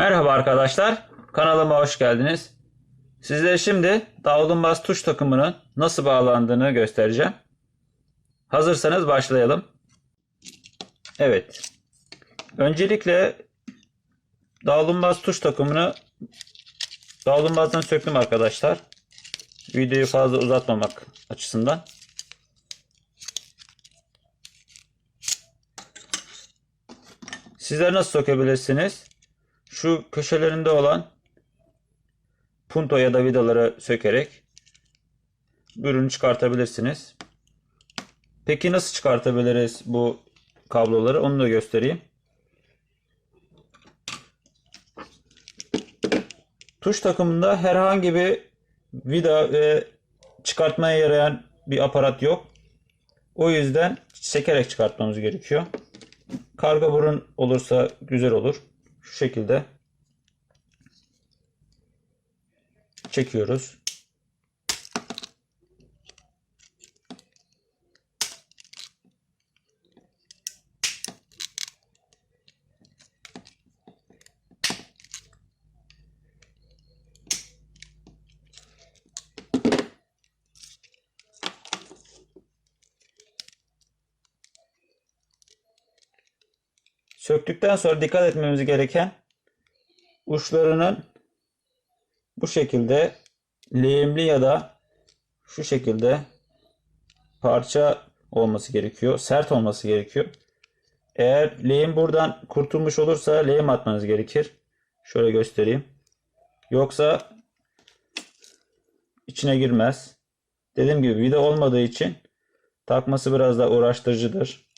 Merhaba arkadaşlar, kanalıma hoş geldiniz. Sizlere şimdi davlumbaz tuş takımının nasıl bağlandığını göstereceğim. Hazırsanız başlayalım. Evet. Öncelikle davlumbaz tuş takımını davlumbazdan söktüm arkadaşlar. Videoyu fazla uzatmamak açısından. Sizler nasıl sökebilirsiniz? Şu köşelerinde olan punto ya da vidaları sökerek ürünü çıkartabilirsiniz. Peki nasıl çıkartabiliriz bu kabloları? Onu da göstereyim. Tuş takımında herhangi bir vida ve çıkartmaya yarayan bir aparat yok. O yüzden sekerek çıkartmamız gerekiyor. Karga burun olursa güzel olur. Şu şekilde çekiyoruz. Söktükten sonra dikkat etmemiz gereken uçlarının bu şekilde lehimli ya da şu şekilde parça olması gerekiyor. Sert olması gerekiyor. Eğer lehim buradan kurtulmuş olursa lehim atmanız gerekir. Şöyle göstereyim. Yoksa içine girmez. Dediğim gibi vida olmadığı için takması biraz daha uğraştırıcıdır.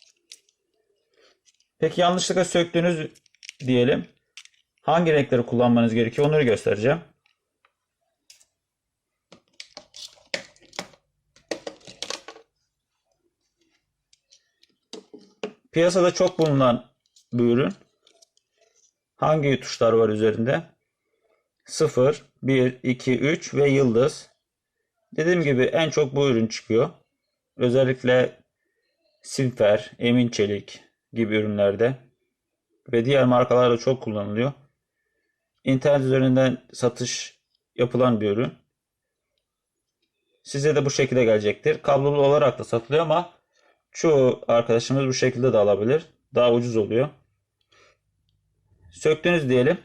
Peki yanlışlıkla söktünüz diyelim. Hangi renkleri kullanmanız gerekiyor onları göstereceğim. Piyasada çok bulunan bir ürün. Hangi tuşlar var üzerinde? 0, 1, 2, 3 ve yıldız. Dediğim gibi en çok bu ürün çıkıyor. Özellikle Simfer, Emin Çelik gibi ürünlerde ve diğer markalarda çok kullanılıyor. İnternet üzerinden satış yapılan bir ürün. Size de bu şekilde gelecektir. Kablolu olarak da satılıyor ama çoğu arkadaşımız bu şekilde de alabilir. Daha ucuz oluyor. Söktünüz diyelim.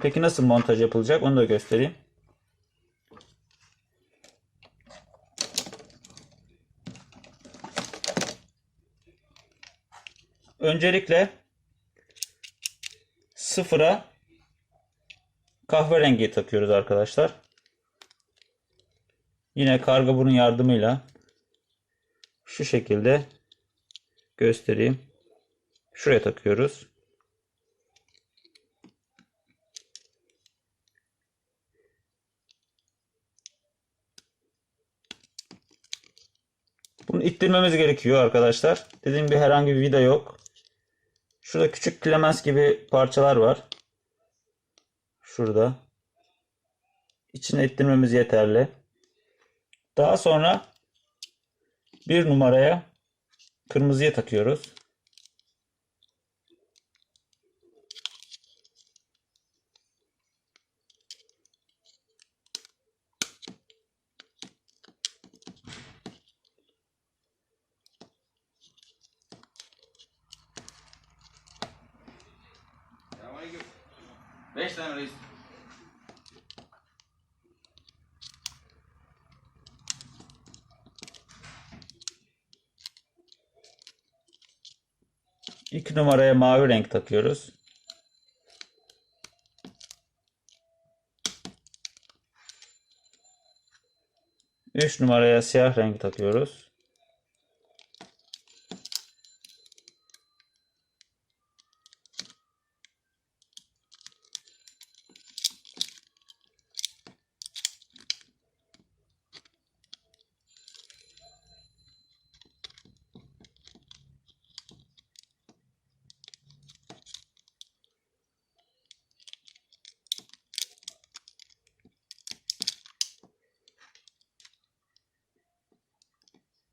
Peki nasıl montaj yapılacak onu da göstereyim. Öncelikle sıfıra kahverengi takıyoruz arkadaşlar. Yine karga burun yardımıyla şu şekilde göstereyim. Şuraya takıyoruz. Bunu ittirmemiz gerekiyor arkadaşlar. Dediğim gibi herhangi bir vida yok. Şurada küçük klemens gibi parçalar var. Şurada. İçine ittirmemiz yeterli. Daha sonra bir numaraya kırmızıya takıyoruz. Beş tane reis. İki numaraya mavi renk takıyoruz. Üç numaraya siyah renk takıyoruz.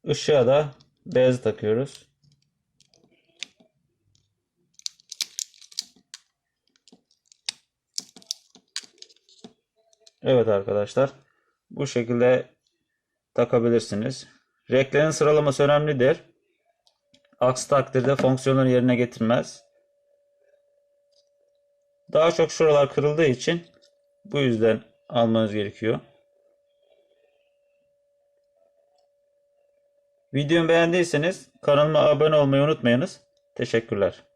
Işığa da beyaz takıyoruz. Evet arkadaşlar. Bu şekilde takabilirsiniz. Renklerin sıralaması önemlidir. Aksi takdirde fonksiyonları yerine getirmez. Daha çok şuralar kırıldığı için bu yüzden almanız gerekiyor. Videomu beğendiyseniz kanalıma abone olmayı unutmayınız. Teşekkürler.